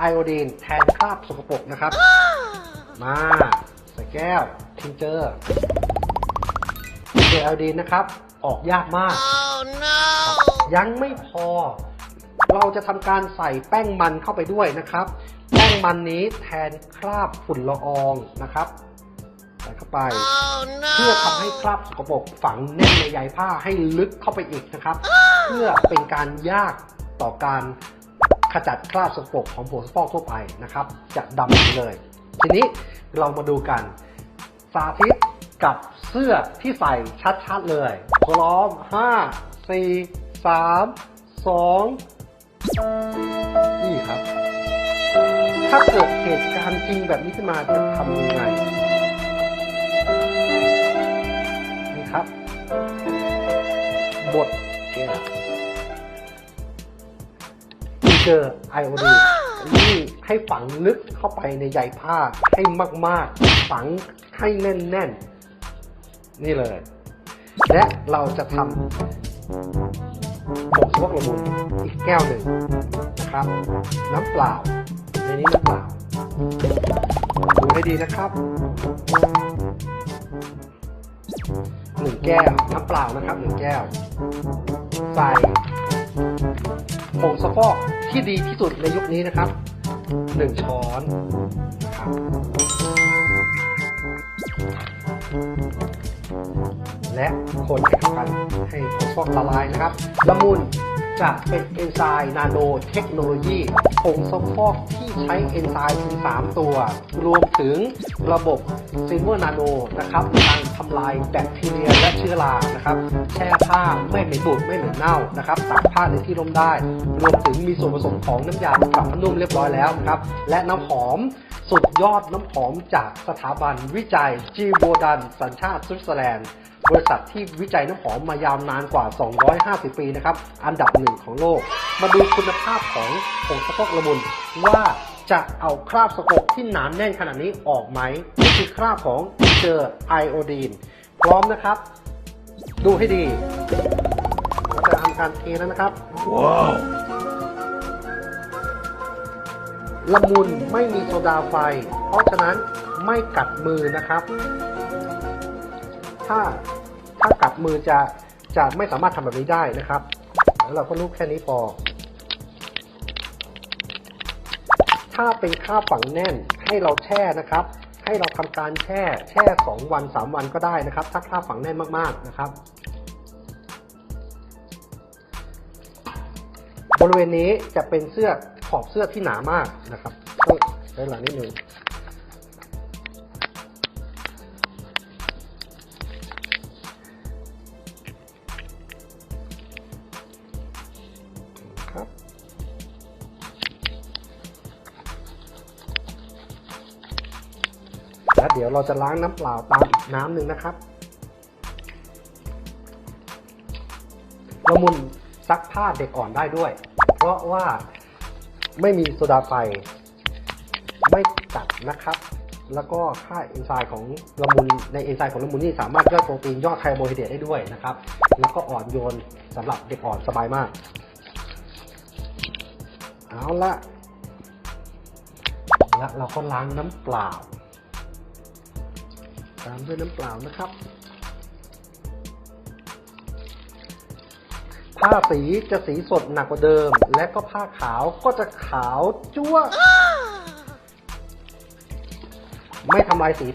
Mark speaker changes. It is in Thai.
Speaker 1: ไอโอดีนแทนคราบสกปรกนะครับ มาใส่แก้วทิงเจอร์เจอไอโอดีนนะครับ ออกยากมาก ยังไม่พอ เราจะทำการใส่แป้งมันเข้าไปด้วยนะครับ แป้งมันนี้แทนคราบฝุ่นละอองนะครับใส่เข้าไป เพื่อทำให้คราบสกปรกฝังแน่นในใยผ้าให้ลึกเข้าไปอีกนะครับ เพื่อเป็นการยากต่อการ ขจัดคราบสกปรกของผงซักฟอกทั่วไปนะครับจะดำไปเลย ทีนี้เรามาดูกัน สาธิตกับเสื้อที่ใส่ชัดๆเลยพร้อม 5 4 3 2 นี่ครับ ถ้าเกิดเหตุการณ์จริงแบบนี้ขึ้นมาจะทำยังไงนี่ครับบทแก้ว เจอไอโอดีนี่ให้ฝังลึกเข้าไปในใยผ้าให้มาก ๆ ฝังให้แน่น ๆ นี่เลย และเราจะทำผงสวกละมุนอีกแก้วหนึ่งนะครับ น้ำเปล่า ในนี้น้ำเปล่าดูให้ดีนะครับหนึ่งแก้วน้ำเปล่านะครับหนึ่งแก้ว ใส่ ผงซักฟอกที่ดีที่สุดในยุคนี้นะครับหนึ่งช้อนครับและคนให้เข้ากันให้ผงซักฟอกละลายนะครับละมุน จะเป็นเอนไซม์นาโนเทคโนโลยีผงซักฟอกที่ใช้เอนไซม์ถึง 3 ตัว รวมถึงระบบซิลเวอร์นาโนนะครับการทำลายแบคทีเรียและเชื้อรานะครับ แช่ผ้าไม่เหม็นบูดไม่เหม็นเน่านะครับตากผ้าในที่ร่มได้ รวมถึงมีส่วนผสมของน้ำยาปรับผ้านุ่มเรียบร้อยแล้วนะครับ และน้ำหอมสุดยอดน้ำหอมจากสถาบันวิจัยจีโบดันสัญชาติสวิตเซอร์แลนด์ บริษัทที่วิจัยน้ำหอมมายาวนานกว่า 250 ปีนะครับ อันดับหนึ่งของโลก มาดูคุณภาพของผงซักฟอกละมุนว่าจะเอาคราบสกปรกที่หนานแน่นขนาดนี้ออกไหมนี่คือคราบของเจอไอโอดีน พร้อมนะครับ ดูให้ดีเราจะทำการเทแล้วนะครับละมุนไม่มีโซดาไฟ เพราะฉะนั้นไม่กัดมือนะครับ ถ้า ถ้ากัดมือจะจะไม่สามารถทำแบบนี้ได้นะครับ แล้วเราก็ลูกแค่นี้พอ ถ้าเป็นข้าวฝังแน่นให้เราแช่นะครับ ให้เราทำการแช่แช่สองวันสามวันก็ได้นะครับ ถ้าข้าวฝังแน่นมากๆนะครับ บริเวณนี้จะเป็นเสื้อขอบเสื้อที่หนามากนะครับต้องใช้หลังนิดนึง ครับ แล้วเดี๋ยวเราจะล้างน้ำเปล่าตามอีกน้ำหนึ่งนะครับละมุนซักผ้าเด็กอ่อนได้ด้วย เพราะว่าไม่มีโซดาไฟ ไม่กัดนะครับ แล้วก็ค่าเอนไซม์ของละมุนในเอนไซม์ของละมุนนี่สามารถย่อยโปรตีนย่อยไคโบไฮเดรตได้ด้วยนะครับ แล้วก็อ่อนโยนสำหรับเด็กอ่อนสบายมาก เอาละแล้วเราก็ล้างน้ำเปล่า ตามด้วยน้ำเปล่านะครับผ้าสีจะสีสดหนักกว่าเดิม และก็ผ้าขาวก็จะขาวจั๊วะไม่ทำลายสี